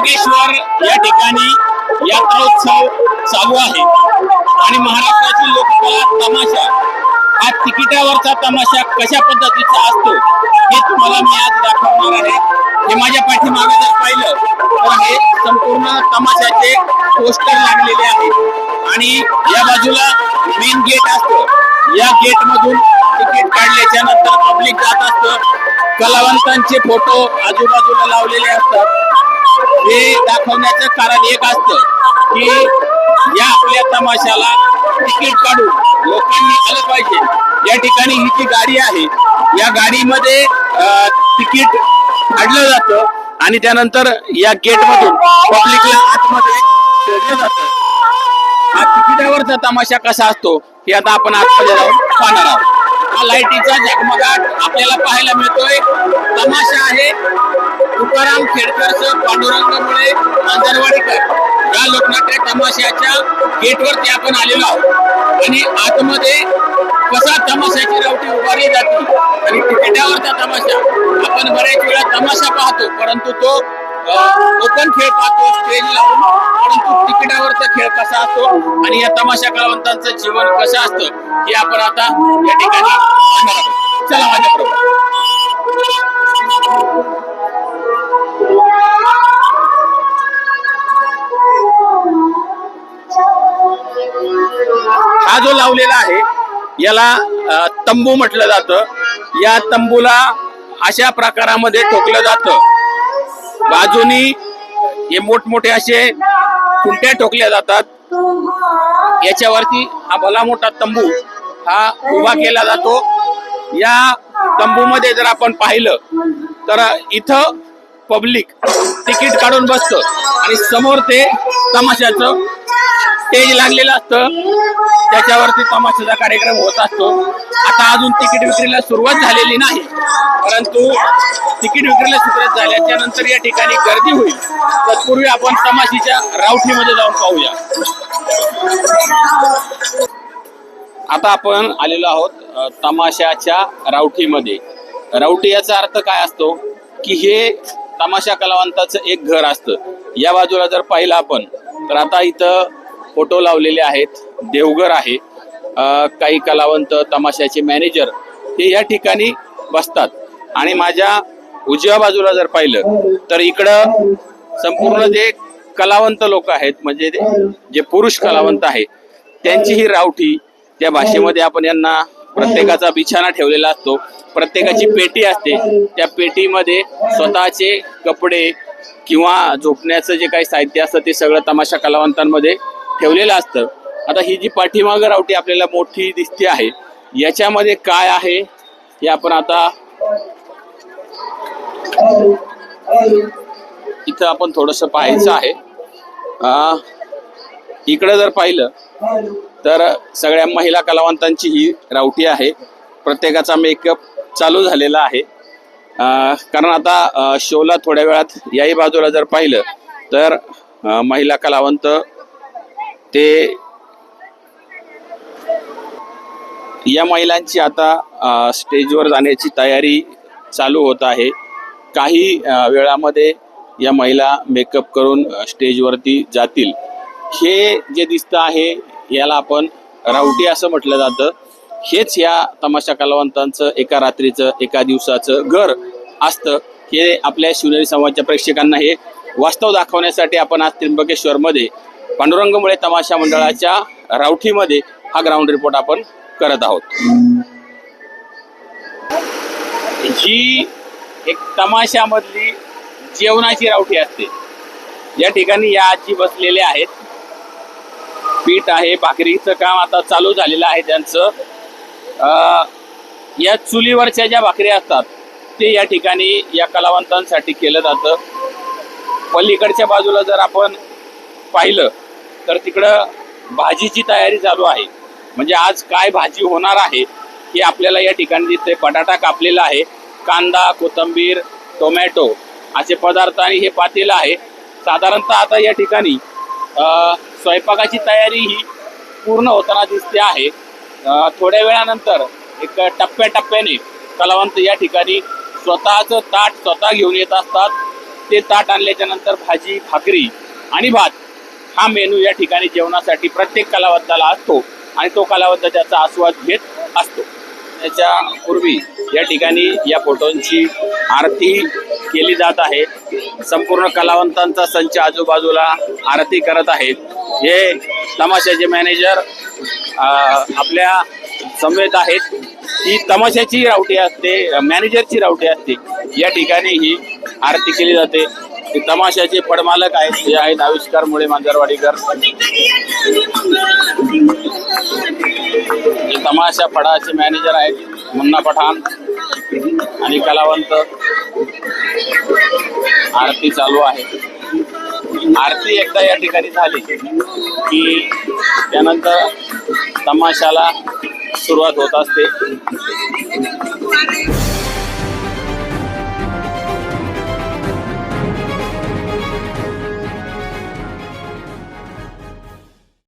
त्र्यंबकेश्वर या ठिकाणी यात्रोत्सव चालू आहे. आणि महाराष्ट्राची लोककला तमाशा. हा तिकिटावरचा तमाशा कशा पद्धतीचा असतो हे तुम्हाला मी आज दाखवणार आहे. हे माझ्या पाठीमागे जर पाहिलं तर हे संपूर्ण तमाशाचे पोस्टर लागलेले आहे. आणि या बाजूला मेन गेट असतं. या गेट मधून तिकीट काढल्याच्या नंतर पब्लिक जात असतं. कलावंतांचे फोटो आजूबाजूला लावलेले असतात. हे दाखवण्याचं कारण एक असतं की या आपल्या तमाशाला तिकीट काढून लोकांनी आलं पाहिजे. या ठिकाणी ही जी गाडी आहे या गाडीमध्ये तिकीट काढलं जातं आणि त्यानंतर या गेट मधून पब्लिकला आतमध्ये सोडलं जातं. हा तिकिटावरचा तमाशा कसा असतो हे आता आपण आतमध्ये जाऊन पाहणार आहोत. हा लाईटीचा झगमगाट आपल्याला पाहायला मिळतोय. तमाशा आहे. तुकाराम खेडकर पांडुरंगमुळे अंजरवाडीकर या लोकनाट्य तमाशाच्या गेटवरती आपण आलेलो आहोत. आणि आतमध्ये कसा तमाशाची रावटी उभारली जाते आणि तिकिटावरचा तमाशा. आपण बऱ्याच वेळा तमाशा पाहतो परंतु तो ओपन खेळ पाहतो स्टेज लावून. परंतु तिकिटावरचा खेळ कसा असतो आणि या तमाशा कलावंतांचं जीवन कसं असतं हे आपण आता या ठिकाणी चला हा जो लावलेला आहे याला तंबू म्हटलं जातं. या तंबूला अशा प्रकारामध्ये ठोकलं जातं. बाजूनी हे मोठमोठे असे कुंट्या ठोकल्या जातात. याच्यावरती हा भला मोठा तंबू हा उभा केला जातो. या तंबूमध्ये जर आपण पाहिलं तर इथं पब्लिक तिकीट काढून बसतं आणि समोर ते तमाशाचं स्टेज लागलेलं असतं. त्याच्यावरती तमाशाचा कार्यक्रम होत असतो. आता अजून तिकीट विक्रीला सुरुवात झालेली नाही परंतु तिकीट विक्रीला सुरुवात झाल्याच्यानंतर या ठिकाणी गर्दी होईल. तत्पूर्वी आपण तमाशीच्या रावठीमध्ये जाऊन पाहूया. आता आपण आलेलो आहोत तमाशाच्या रावठीमध्ये रावटी याचा अर्थ काय असतो? की हे तमाशा कलावंताचं एक घर असतं. या बाजूला जर पाहिलं आपण तर आता इथं फोटो लावलेले आहेत. देवघर आहे. काही कलावंत तमाशाचे मॅनेजर हे या ठिकाणी बसतात. आणि माझ्या उजव्या बाजूला जर पाहिलं तर इकडं संपूर्ण जे कलावंत लोक आहेत म्हणजे जे पुरुष कलावंत आहे त्यांची ही रावठी त्या भाषेमध्ये आपण यांना प्रत्येकाचा बिछाना ठेवलेला असतो. प्रत्येकाची पेटी असते. त्या पेटीमध्ये स्वतःचे कपडे किंवा झोपण्याचं जे काही साहित्य असतं ते सगळं तमाशा कलावंतांमध्ये ठेवलेलं असतं. आता ही जी पाठीमागं रावटी आपल्याला मोठी दिसते आहे याच्यामध्ये काय आहे हे आपण आता इथं आपण थोडस पाहायचं आहे. इकडे इकडं जर पाहिलं तर सगळ्या महिला कलावंतांची ही रावटी आहे. प्रत्येकाचा मेकअप चालू झालेला आहे. कारण आता शोला थोड्या वेळात याही बाजूला जर पाहिलं तर महिला कलावंत ते या महिलांची आता स्टेजवर जाण्याची तयारी चालू होत आहे. काही वेळामध्ये या महिला मेकअप करून स्टेजवरती जातील. हे जे दिसतं आहे याला आपण रावटी असं म्हटलं जातं. हेच या तमाशा कलावंतांचं एका रात्रीचं एका दिवसाचं घर असतं. हे आपल्या शिवनेरी समाजच्या प्रेक्षकांना हे वास्तव दाखवण्यासाठी आपण आज त्र्यंबकेश्वरमध्ये पांडुरंगमुळे तमाशा मंडळाच्या रावठीमध्ये हा ग्राउंड रिपोर्ट आपण करत आहोत. ही एक तमाशामधली जेवणाची रावठी असते. या ठिकाणी या आजी बसलेल्या आहेत. पीठ आहे भाकरीचं काम आता चालू झालेलं आहे त्यांचं. या चुलीवरच्या ज्या भाकरी असतात ते या ठिकाणी या कलावंतांसाठी केलं जातं. पलीकडच्या बाजूला जर आपण पाहिलं तर तिकडं भाजीची तयारी चालू आहे. म्हणजे आज काय भाजी होणार आहे हे आपल्याला या ठिकाणी दिसते बटाटा कापलेला आहे. कांदा कोथंबीर टोमॅटो असे पदार्थ आणि हे पातेलं आहे. साधारणतः आता या ठिकाणी स्वयंपाकाची तयारी ही पूर्ण होताना दिसते आहे. थोड्या वेळानंतर एक टप्प्याटप्प्याने कलावंत या ठिकाणी स्वतःचं ताट स्वतः घेऊन येत असतात. ते ताट आणल्याच्या नंतर भाजी भाकरी आणि भात हा मेनू या ठिकाणी जेवणासाठी प्रत्येक कलावंताला असतो आणि तो कलावंत त्याचा आस्वाद घेत असतो. त्याच्या पूर्वी या ठिकाणी या फोटोंची आरती केली जात आहे. संपूर्ण कलावंतांचा संच आजूबाजूला आरती करत आहेत. हे तमाशाचे मॅनेजर आपल्या समवेत आहेत. ही तमाशाची रावटी असते मॅनेजरची रावटी असते. या ठिकाणी ही आरती केली जाते. ते तमाशाचे फडमालक आहेत हे आहेत आविष्कार मुळे मांजरवाडीकर. तमाशा फडाचे मॅनेजर आहेत मुन्ना पठाण आणि कलावंत. आरती चालू आहे. आरती एकदा या ठिकाणी झाली की त्यानंतर तमाशाला सुरुवात होत असते.